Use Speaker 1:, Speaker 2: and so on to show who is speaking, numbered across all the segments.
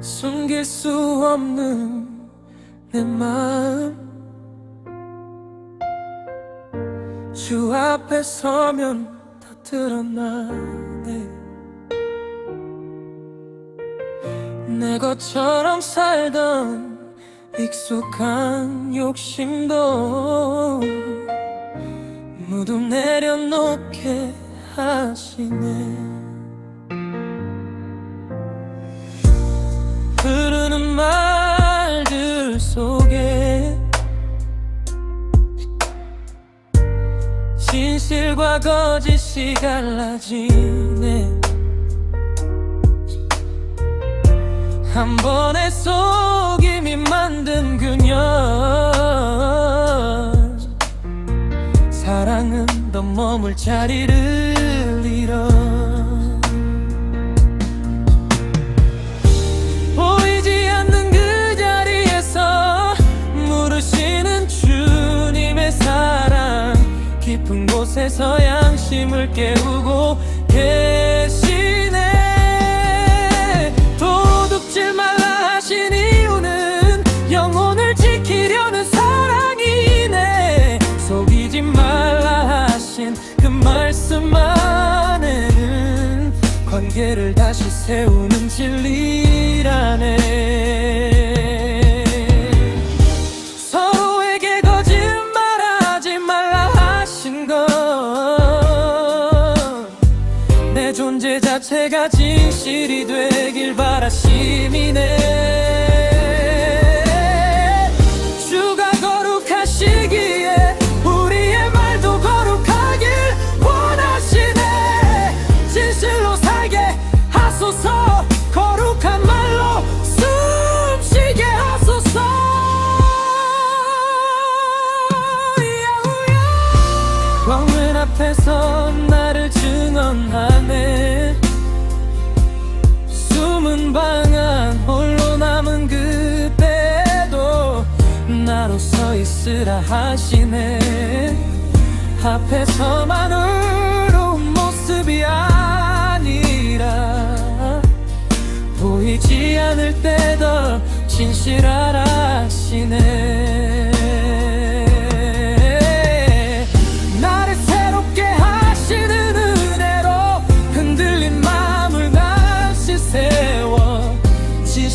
Speaker 1: 숨길 수 없는 내 마음. 주 앞에 서면 다 드러나네. 내 것처럼 살던 익숙한 욕심도 모두 내려놓게 하시네 흐르는 말들 속에 진실과 거짓이 갈라지네. 한 번의 속임이 만든 그녀. 사랑은 더 머물 자리를 잃어 곳에서 양심을 깨우고 계시네. 도둑질 말라 하신 이유는 영혼을 지키려는 사랑이네. 속이지 말라 하신 그 말씀 안에는 관계를 다시 세우는 진리라네 내 존재 자체가 진실이 되길 바라심이네. 주가 거룩하시기에 우리의 말도 거룩하길 원하시네. 진실로 살게 하소서. 거룩한 말로 숨쉬게 하소서. 야우야. 광문 앞에서 증언하네 숨은 방 안 홀로 남은 그때도 나로 서 있으라 하시네. 앞에서만 의로운 모습이 아니라 보이지 않을 때 더 진실하라 하시네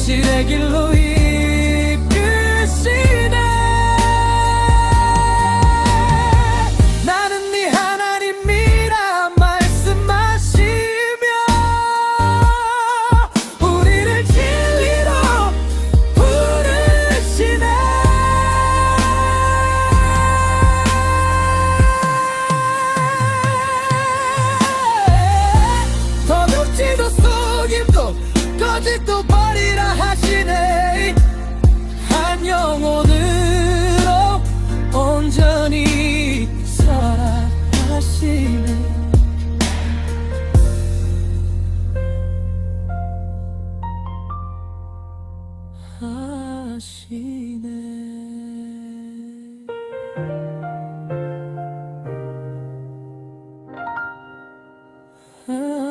Speaker 1: 진실의 길로 이 하시네. 아